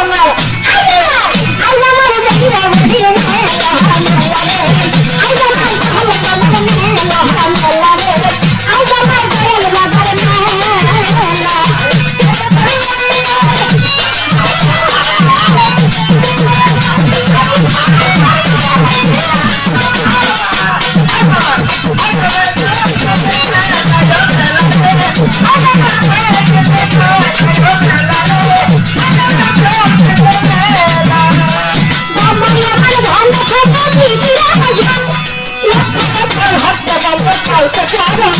Come on. I'm I'll get you out.